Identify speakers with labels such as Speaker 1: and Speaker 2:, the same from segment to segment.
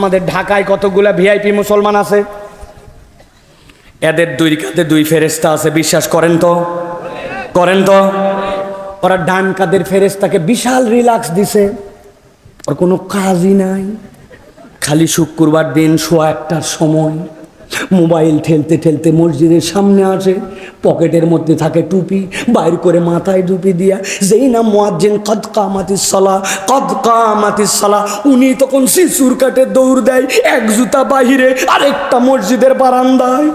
Speaker 1: আমাদের ঢাকায় কতগুলা ভিআইপি মুসলমান আছে? এদের দুই কাঁধে দুই ফেরেস্তা আছে, বিশ্বাস করেন তো? করেন তো? ওরা ডান কাদের ফেরেস্তাকে বিশাল রিল্যাক্স দিছে। ওর কোনো কাজই নাই। খালি শুক্রবার দিন শোয়া একটার সময়। মোবাইল ঠেলতে ঠেলতে মসজিদের সামনে আসে, পকেটের মধ্যে থাকে টুপি, বাইর করে মাথায় টুপি দিয়া, যেই না মোয়াজ্জেন, কদ কামাতির সলা, কদ কামাতির সলা উনি তখন শিশুর কাটে দৌড় দেয়, এক জুতা বাহিরে আরেকটা মসজিদের বারান্দায়।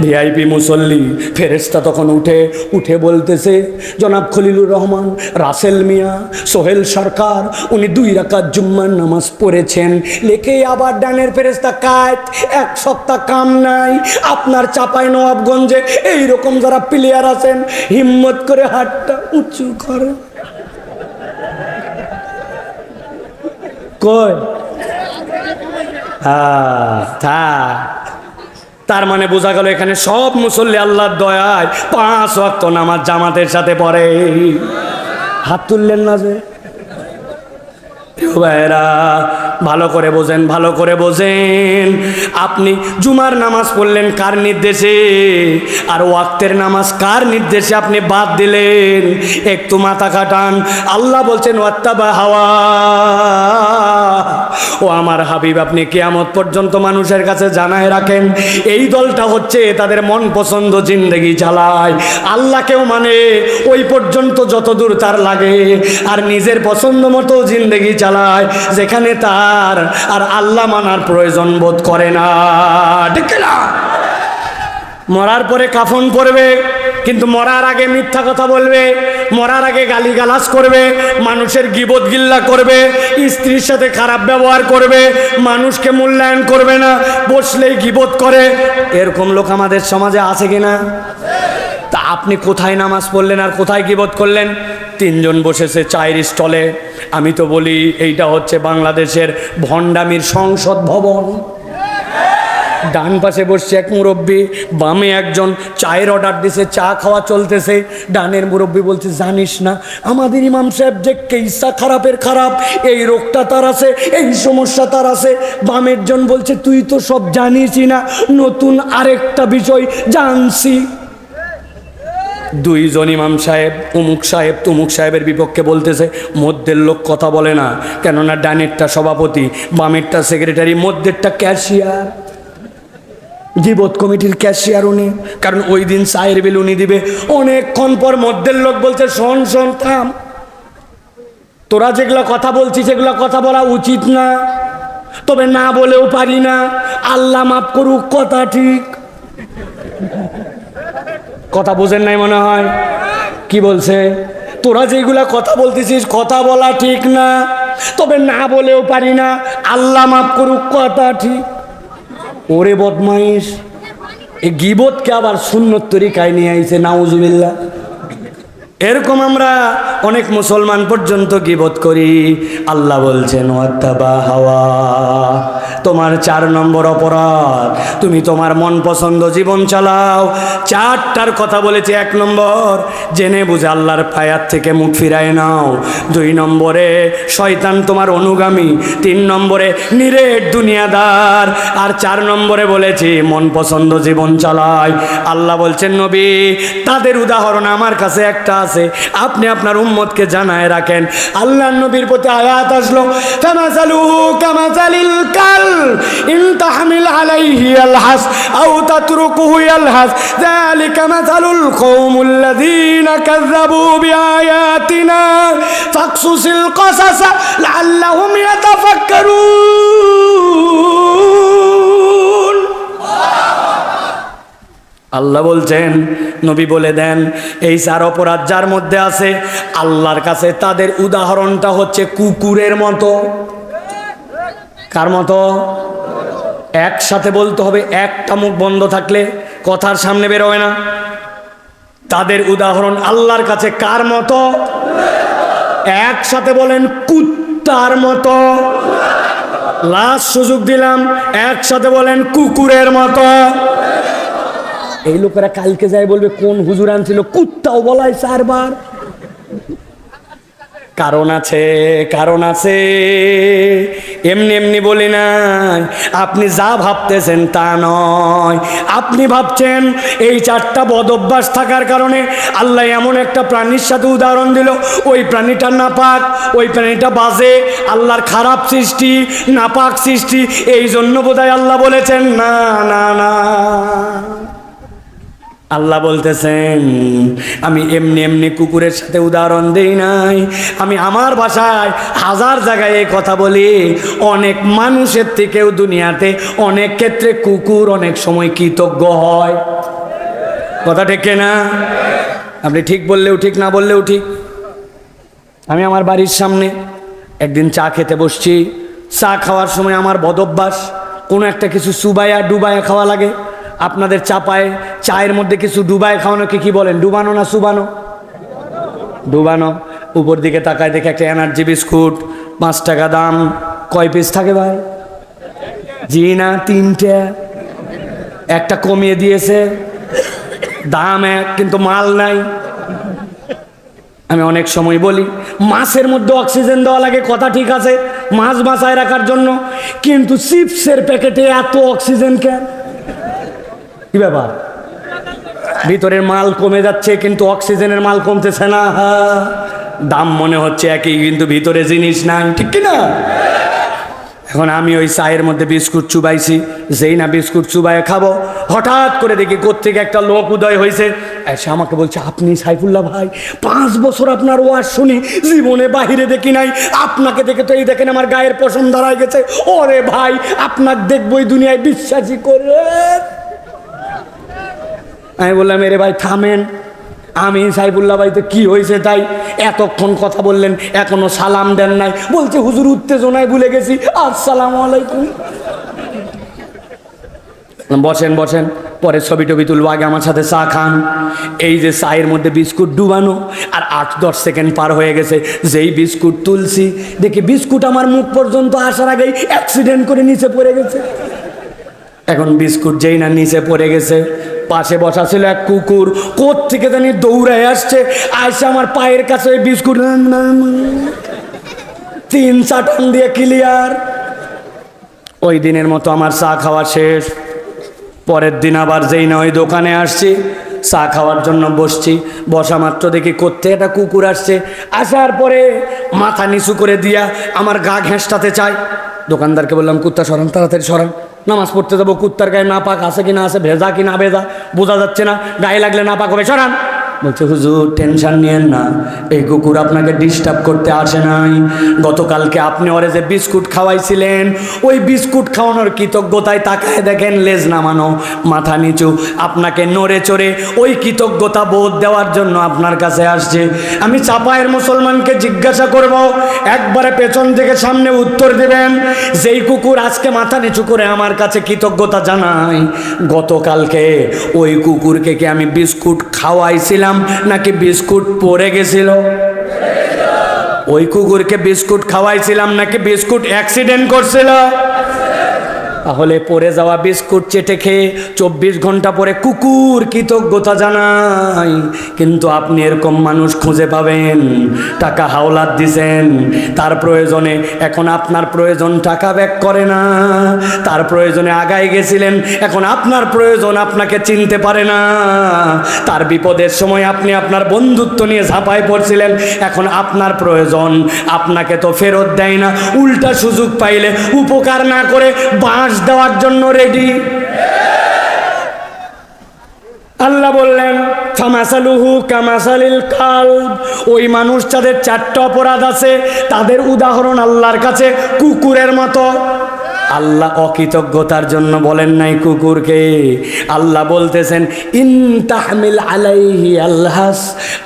Speaker 1: ভিআইপি মুসল্লি ফেরেস্তা তখন উঠে উঠে বলতেছে, জনাব খলিলুর রহমান, রাসেল মিয়া, সোহেল সরকার, উনি দুই রাকাত জুম্মার নামাজ পড়েছেন। লেখে আবার ডানের ফেরেস্তা কাত এক সপ্তাহ কাম নাই। আপনার চাপাই নবাবগঞ্জে এইরকম যারা প্লেয়ার আছেন, হিম্মত করে হাতটা উঁচু করে কই? হ্যাঁ তার মানে বোঝা গেল এখানে সব মুসল্লি আল্লাহর দয়ায় পাঁচ অক্ত নামাজ জামাতের সাথে পড়ে। হাত তুললেন না যে? ভাইয়েরা, ভালো করে বোঝেন, ভালো করে বোঝেন। আপনি জুমার নামাজ পড়লেন কার নির্দেশে? আর ওয়াক্তের নামাজ কার নির্দেশে আপনি বাদ দিলেন? একটু মাথা কাটান আল্লাহ বলছেন, ওয়াত্তাবা হাওয়া। ও আমার হাবিব, আপনি কেয়ামত পর্যন্ত মানুষের কাছে জানায় রাখেন, এই দলটা হচ্ছে তাদের মন পছন্দ, জিন্দগি চালায় আল্লাহকেও মানে ওই পর্যন্ত যত দূর তার লাগে। আর নিজের পছন্দ মতো জিন্দগি চালায়। যেখানে তার আর আল্লাহ মানার প্রয়োজন বোধ করে না। ঠিক না মরার পরে কাফন পরবে, কিন্তু মরার আগে মিথ্যা কথা বলবে, মরার আগে গালিগালাজ করবে, মানুষের গিবত গিল্লা করবে, স্ত্রীর সাথে খারাপ ব্যবহার করবে, মানুষকে মূল্যায়ন করবে না, বসলেই গিবত করে। এরকম লোক আমাদের সমাজে আছে কিনা? তা আপনি কোথায় নামাজ পড়লেন আর কোথায় গিবত করলেন? তিনজন বসেছে চায়ের স্টলে। আমি তো বলি, এইটা হচ্ছে বাংলাদেশের ভণ্ডামির সংসদ ভবন। ডান পাশে বসছে এক মুরব্বী, বামে একজন চায়ের অর্ডার দিছে, চা খাওয়া চলতেছে। ডানের মুরব্বী বলছে, জানিস না, আমাদের ইমাম সাহেব যে কেইসা খারাপের খারাপ, এই রোগটা তার আছে, এই সমস্যা তার আছে। বামের জন বলছে, তুই তো সব জানিসই না, নতুন আরেকটা বিষয় জানছি। দুইজন ইমাম সাহেব, উমুক সাহেব, তুমুক সাহেবের বিপক্ষে বলতেছে, মধ্যের লোক কথা বলে না। কেননা ডানেরটা সভাপতি, বামেরটা সেক্রেটারি, মধ্যেরটা ক্যাশিয়ার। জীবত কমিটির ক্যাশিয়ার উনি। কারণ ওই দিন চায়ের বিল উনি দিবে। অনেকক্ষণ পর মধ্যের লোক বলছে, শোন শোন, থাম। তোরা যেগুলো কথা বলছিস, সেগুলো কথা বলা উচিত না। তবে না বলেও পারি না। আল্লাহ মাফ করুক, কথা ঠিক। কথা বোঝেন নাই মনে হয়? কি বলছে? তোরা যেগুলা কথা বলতেছিস, কথা বলা ঠিক না, তবে না বলেও পারি না। আল্লাহ মাফ করুক, কথা ঠিক। ওরে বদমাইশ। এ গিবতকে আবার সুন্নত তরিকায় নিয়ে আইছে, নাউজুবিল্লাহ। এরকম আমরা অনেক মুসলমান পর্যন্ত গিবত করি। আল্লাহ বলছেন হাওয়া। তোমার চার নম্বর অপরাধ। তুমি তোমার মন পছন্দ জীবন চালাও। চারটার কথা বলেছি এক নম্বর। জেনে বুঝে আল্লাহর পায়ার থেকে মুখ ফিরায় নাও। দুই নম্বরে, শয়তান তোমার অনুগামী। তিন নম্বরে, নিরেট দুনিয়াদার। আর চার নম্বরে বলেছি মন পছন্দ জীবন চালায়। আল্লাহ বলছেন, নবী, তাদের উদাহরণ আমার কাছে একটা আছে। আপনি আপনার উম্মতকে জানায় রাখেন। আল্লাহ নবীর প্রতি আয়াত আসলো কামাসালুহু কামাসালিল কাল ইন তাহমিল আলাইহি আলহাস আও তাতরুকুহু ইয়ালহাস যালিকা মাসালুল কওমুল্লাযীনা কাযযাবু বিআয়াতিনা ফাকসুসিল কসাসা লাআল্লাহুম ইয়াতাফাক্কারুন আল্লাহ বলছেন, নবী বলে দেন, এই চার অপরাধ যার মধ্যে আছে, আল্লাহর কাছে তাদের উদাহরণটা হচ্ছে কুকুরের মতো। কার মতো? একসাথে বলতে হবে, একটা মুখ বন্ধ থাকলে কথার সামনে বেরোয় না। তাদের উদাহরণ আল্লাহর কাছে কার মতো? একসাথে বলেন, কুত্তার মতো। লাস্ট সুযোগ দিলাম, একসাথে বলেন, কুকুরের মতো। এই লোকেরা কালকে যায় বলবে, কোন হুজুর আনছিল? কুত্তাও বলাই চারবার। কারণ আছে কারণ আছে। এমনি এমনি বলি নাই, আপনি যা ভাবতেছেন তা নয়। আপনি ভাবছেন এই চারটা বদ অভ্যাস থাকার কারণে আল্লাহ এমন একটা প্রাণীর সাথে উদাহরণ দিল, ওই প্রাণীটা নাপাক, ওই প্রাণীটা বাজে, আল্লাহর খারাপ সৃষ্টি, নাপাক সৃষ্টি, এই জন্য বোধহয় আল্লাহ বলেছেন, না না না। আল্লাহ বলতেছেন, আমি এমনি এমনি কুকুরের সাথে উদাহরণ দেই নাই। আমি আমার ভাষায় হাজার জায়গায় এই কথা বলি, অনেক মানুষের থেকেও দুনিয়াতে, অনেক ক্ষেত্রে কুকুর অনেক সময় কৃতজ্ঞ হয়। কথা ঠিক না আপনি ঠিক বললেও ঠিক, না বললেও ঠিক। আমি আমার বাড়ির সামনে একদিন চা খেতে বসছি। চা খাওয়ার সময় আমার বদভ্যাস, কোনো একটা কিছু সুবায়া ডুবায়া খাওয়া লাগে। আপনাদের চাপায় চায়ের মধ্যে কিছু ডুবায় খাওয়ানোকে কি বলেন? ডুবানো না সুবানো? ডুবানো। উপর দিকে তাকায় দেখে একটা এনার্জি বিস্কুট, পাঁচ টাকা দাম। কয় পিস থাকে ভাই? জি না, তিনটে। একটা কমিয়ে দিয়েছে। দাম এক, কিন্তু মাল নাই। আমি অনেক সময় বলি, মাছের মধ্যে অক্সিজেন দেওয়া লাগে, কথা ঠিক আছে, মাছ বাঁচায় রাখার জন্য, কিন্তু চিপসের প্যাকেটে এত অক্সিজেন কেন? কি ব্যাপার? ভিতরের মাল কমে যাচ্ছে, কিন্তু অক্সিজেনের মাল কমতেছে না। দাম মনে হচ্ছে একই, কিন্তু ভিতরে জিনিস নাই, ঠিক কি না? এখন আমি ওই চায়ের মধ্যে বিস্কুট চুবাইছি, যেই না বিস্কুট চুবাইয়ে খাব, হঠাৎ করে দেখি কোত্থেকে একটা লোক উদয় হয়েছে এসে আমাকে বলছে, আপনি সাইফুল্লাহ ভাই, পাঁচ বছর আপনার ওয়াজ শুনি, জীবনে বাহিরে দেখি নাই। আপনাকে দেখে তো এই দেখেন আমার গায়ের পশম দাঁড়ায় গেছে। ওরে ভাই আপনার দেখব এই দুনিয়ায় বিশ্বাসী করে আমি বললাম, এরে ভাই, থামেন। আমি সাইফুল্লাহ ভাই, তো কি হয়েছে তাই? এতক্ষণ কথা বললেন, এখনও সালাম দেন নাই। বলছে, হুজুর, উত্তেজনায় ভুলে গেছি। আসসালামু আলাইকুম। বসেন বসেন। পরে ছবি টবি তুলবো, আগে আমার সাথে চা খান। এই যে চায়ের মধ্যে বিস্কুট ডুবানো, আর আট দশ সেকেন্ড পার হয়ে গেছে, যেই বিস্কুট তুলছি, দেখি বিস্কুট আমার মুখ পর্যন্ত আসার আগেই অ্যাক্সিডেন্ট করে নিচে পড়ে গেছে। এখন বিস্কুট যেই না নিচে পড়ে গেছে পাশে বসা ছিল এক কুকুর। কোথ থেকে জানি দৌড়ায় আসছে। আসে আমার পায়ের কাছে বিস্কুট তিন চাটান দিয়ে ক্লিয়ার ওই দিনের মতো আমার চা খাওয়া শেষ। পরের দিন আবার যেই না ওই দোকানে আসছি। চা খাওয়ার জন্য বসছি। বসা মাত্র দেখি করতে একটা কুকুর আসছে। আসার পরে মাথা নিচু করে দিয়া আমার গা ঘেঁষটাতে চায়। দোকানদারকে বললাম, কুত্তা সরান, তাড়াতাড়ি সরান। নামাজ পড়তে যাব, কুত্তার গায়ে না পাক আছে কি না আছে, ভেজা কি না ভেজা, বোঝা যাচ্ছে না, গায়ে লাগলে না পাক হবে, সরান। বলছে, হুজুর, টেনশন নিয়েন না। এই কুকুর আপনাকে ডিস্টার্ব করতে আসে নাই। গতকালকে আপনি ওরে যে বিস্কুট খাওয়াইছিলেন, ওই বিস্কুট খাওয়ানোর কৃতজ্ঞতায় তাকায় দেখেন লেজ নামানো, মাথা নিচু। আপনাকে নড়ে চড়ে ওই কৃতজ্ঞতা বোধ দেওয়ার জন্য আপনার কাছে আসছে। আমি চাপায়ের মুসলমানকে জিজ্ঞাসা করব, একবারে পেছন থেকে সামনে উত্তর দেবেন, যেই কুকুর আজকে মাথা নিচু করে আমার কাছে কৃতজ্ঞতা জানাই গতকালকে ওই কুকুরকে কি আমি বিস্কুট খাওয়াইছিলাম? নাকি বিস্কুট পরে গেছিল? ওই কুকুরকে বিস্কুট খাওয়াইছিলাম নাকি বিস্কুট অ্যাক্সিডেন্ট করছিল? তাহলে পরে যাওয়া বিস্কুট চেটে খেয়ে চব্বিশ ঘণ্টা পরে কুকুর কৃতজ্ঞতা জানাই। কিন্তু আপনি এরকম মানুষ খুঁজে পাবেন, টাকা হাওলাত দিছেন, তার প্রয়োজনে এখন আপনার প্রয়োজন টাকা ব্যাক করে না, তার প্রয়োজনে আগায় গেছিলেন, এখন আপনার প্রয়োজন আপনাকে চিনতে পারে না। তার বিপদের সময় আপনি আপনার বন্ধুত্ব নিয়ে ঝাঁপায় পড়ছিলেন, এখন আপনার প্রয়োজন, আপনাকে তো ফেরত দেয় না, উল্টা সুযোগ পাইলে উপকার না করে বাঁশ দেওয়ার জন্য রেডি আল্লাহ বললেন, ফামাসালুহু কামাসালিল কাল ওই মানুষ যাদের চারটা অপরাধ আছে, তাদের উদাহরণ আল্লাহর কাছে কুকুরের মতো। আল্লাহ অকৃতজ্ঞতার জন্য বলেন নাই কুকুরকে। আল্লাহ বলতেছেন, ইন তাহমিল আলাইহি আল্লাহাস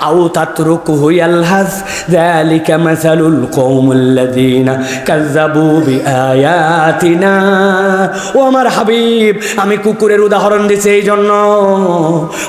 Speaker 1: আউ তাতরুকুহু আল্লাহাস যালিকা মাসালুল কওমুল্লাযীনা কাযযাবু বিআয়াতিনা। ও আমার হাবিব, আমি কুকুরের উদাহরণ দিছি এই জন্য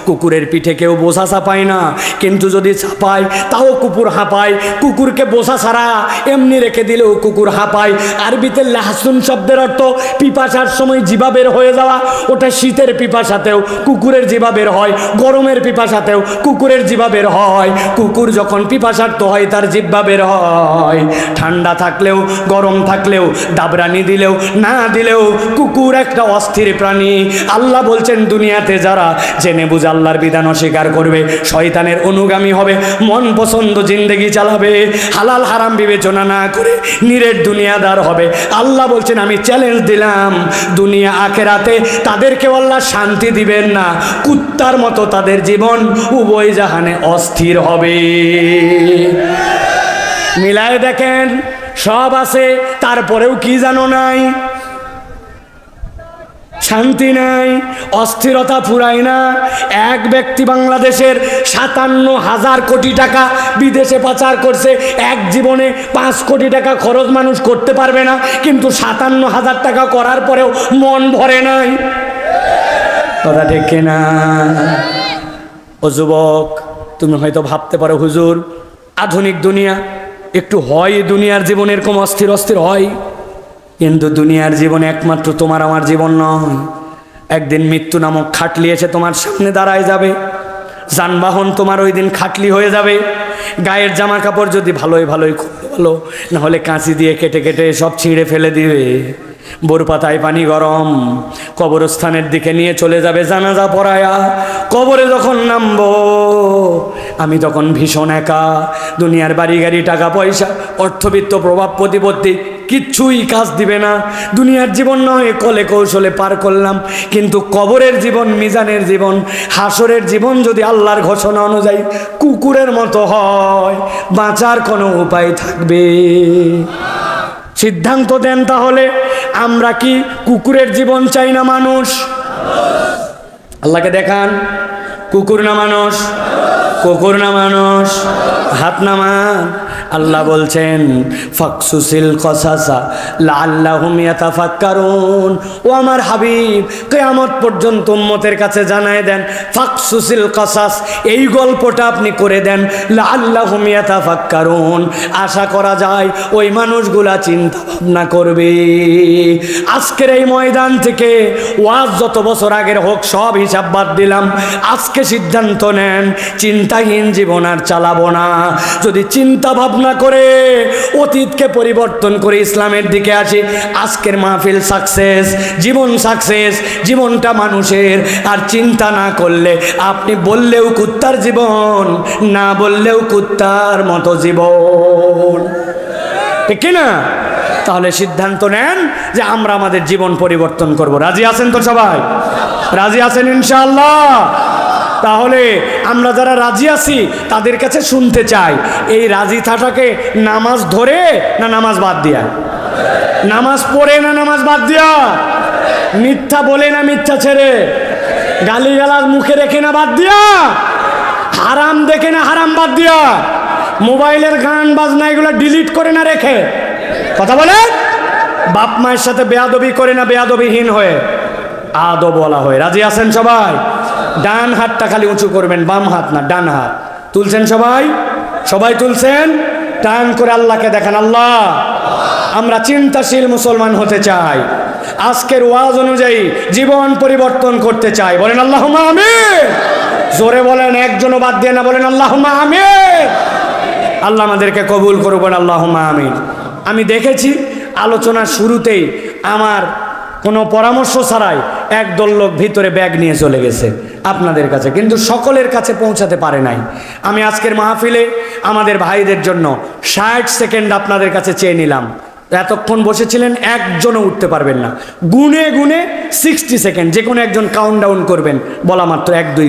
Speaker 1: কুকুরের পিঠে কেউ বোসা চাপায় না, কিন্তু যদি চাপায় তাও কুকুর হাঁপায়। কুকুরকে বোসা ছাড়া এমনি রেখে দিলেও কুকুর হাঁপায়। আরবিতে লাহসুন শব্দের অর্থ পিপাসার সময় জিবা বের হয়ে যাওয়া, ওটা শীতের পিপাসাতেও, কুকুরের জিবা বের হয়, গরমের পিপাসাতেও কুকুরের জিবা বের হয়। কুকুর যখন পিপাসার্থ হয়, তার জিব্বা বের হয়। ঠান্ডা থাকলেও, গরম থাকলেও, দাবরানি দিলেও, না দিলেও কুকুর একটা অস্থির প্রাণী। আল্লাহ বলছেন, দুনিয়াতে যারা জেনে বুঝ আল্লাহর বিধান অস্বীকার করবে, শয়তানের অনুগামী হবে, মন পছন্দ জিন্দেগি চালাবে, হালাল হারাম বিবেচনা না করে নিরেট দুনিয়াদার হবে। আল্লাহ বলছেন, আমি চ্যালেঞ্জ দিলাম। দুনিয়া আখেরাতে তাদেরকে আল্লাহ শান্তি দিবেন না। কুত্তার মতো তাদের জীবন উভয় জাহানে অস্থির হবে। মিলায় দেখেন, সব আছে, তারপরেও কি জানো নাই? শান্তি নাই, অস্থিরতা ফুরায় না। এক ব্যক্তি বাংলাদেশের সাতান্ন হাজার কোটি টাকা বিদেশে পাচার করছে, এক জীবনে পাঁচ কোটি টাকা খরচ মানুষ করতে পারবে না, কিন্তু সাতান্ন হাজার টাকা করার পরেও মন ভরে নাই। কথা ঠিক না ও যুবক, তুমি হয়তো ভাবতে পারো, হুজুর, আধুনিক দুনিয়া, একটু হয় দুনিয়ার জীবন এরকম অস্থির অস্থির হয়। কিন্তু দুনিয়ার জীবন একমাত্র তোমার, আমার জীবন নয়। একদিন মৃত্যু নামক খাটলি এসে তোমার সামনে দাঁড়ায় যাবে। যানবাহন তোমার ওই দিন খাটলি হয়ে যাবে। গায়ের জামা কাপড় যদি ভালোই ভালোই খুব ভালো নাহলে কাঁচি দিয়ে কেটে কেটে সব ছিঁড়ে ফেলে দিবে। বোর পাতায় পানি গরম, কবরস্থানের দিকে নিয়ে চলে যাবে জানাজা পড়ায়া। কবরে যখন নামবো, আমি তখন ভীষণ একা। দুনিয়ার বাড়ি গাড়ি, টাকা পয়সা, অর্থবিত্ত, প্রভাব, প্রতিপত্তি কিচ্ছুই কাজ দিবে না। দুনিয়ার জীবন নয়, কলে কৌশলে পার করলাম। কিন্তু কবরের জীবন, মিজানের জীবন, হাসরের জীবন যদি আল্লাহর ঘোষণা অনুযায়ী কুকুরের মতো হয়, বাঁচার কোনো উপায় থাকবে। সিদ্ধান্ত দেন তাহলে, আমরা কি কুকুরের জীবন চাই না মানুষ? আল্লাহকে দেখান, কুকুর না মানুষ? কুকুর না মানুষ, হাত নামান আল্লাহ বলছেন, ফাকসুসিল কসাসা লাল্লাহুম ইয়াতাফাক্কারুন। ও আমার হাবিব, কিয়ামত পর্যন্ত উম্মতের কাছে জানায় দেন, ফাকসুসিল কসাস, এই গল্পটা আপনি করে দেন লাল্লাহুম ইয়াতাফাক্কারুন। আশা করা যায়, ওই মানুষগুলা চিন্তা ভাবনা করবে। আজকের এই ময়দান থেকে ওয়াজ যত বছর আগের হোক, সব হিসাব বাদ দিলাম। আজকে সিদ্ধান্ত নেন চিন্তাহীন জীবন আর চালাবো না। যদি চিন্তা ভাবনা করে অতীতকে পরিবর্তন করে ইসলামের দিকে আসি, আজকের মাহফিল সাকসেস জীবন সাকসেস জীবনটা মানুষের। আর চিন্তা না করলে আপনি বললেও কুত্তার জীবন, না বললেও কুত্তার মতো জীবন। ঠিক না? তাহলে সিদ্ধান্ত নেন যে আমরা আমাদের জীবন পরিবর্তন করব। রাজি আছেন তো সবাই? রাজি আছেন ইনশাআল্লাহ? তাহলে আমরা যারা রাজি আছি, তাদের কাছে শুনতে চাই, এই রাজি থাকাকে নামাজ ধরে না নামাজ বাদ দিয়া? নামাজ পড়ে না নামাজ বাদ দিয়া? মিথ্যা বলে না মিথ্যা ছেড়ে? গালিগালাজ মুখে রেখে না বাদ দিয়া? হারাম দেখে না হারাম বাদ দিয়া? মোবাইলের গান বাজনা এগুলো ডিলিট করে না রেখে? কথা বলে বাপ মায়ের সাথে বেয়াদবি করে না বেয়াদবিহীন হয়ে? আদব বলা হয়। রাজি আছেন সবাই? ডান হাতটা খালি উঁচু করবেন, বাম হাত না, ডান হাত। তুলছেন সবাই? সবাই তুলছেন? টান করে আল্লাহকে দেখেন, আল্লাহ, আমরা চিন্তাশীল মুসলমান হতে চাই। আজকের ওয়াজ অনুযায়ী জীবন পরিবর্তন করতে চাই। বলেন আল্লাহ আমি জোরে বলেন, একজনও বাদ দিয়ে না, বলেন আল্লাহ আমি আল্লাহ আমাদেরকে কবুল করবেন আল্লাহ আমিন। আমি দেখেছি আলোচনার শুরুতেই আমার কোনো পরামর্শ ছাড়াই একদল লোক ভিতরে ব্যাগ নিয়ে চলে গেছে। আপনাদের কাছে, কিন্তু সকলের কাছে পৌঁছাতে পারে নাই। আমি আজকের মাহফিলে আমাদের ভাইদের জন্য ষাট সেকেন্ড আপনাদের কাছে চেয়ে নিলাম। এতক্ষণ বসেছিলেন, একজনও উঠতে পারবেন না। গুনে গুনে সিক্সটি সেকেন্ড যে কোনো একজন কাউন্ট ডাউন করবেন। বলা মাত্র এক, দুই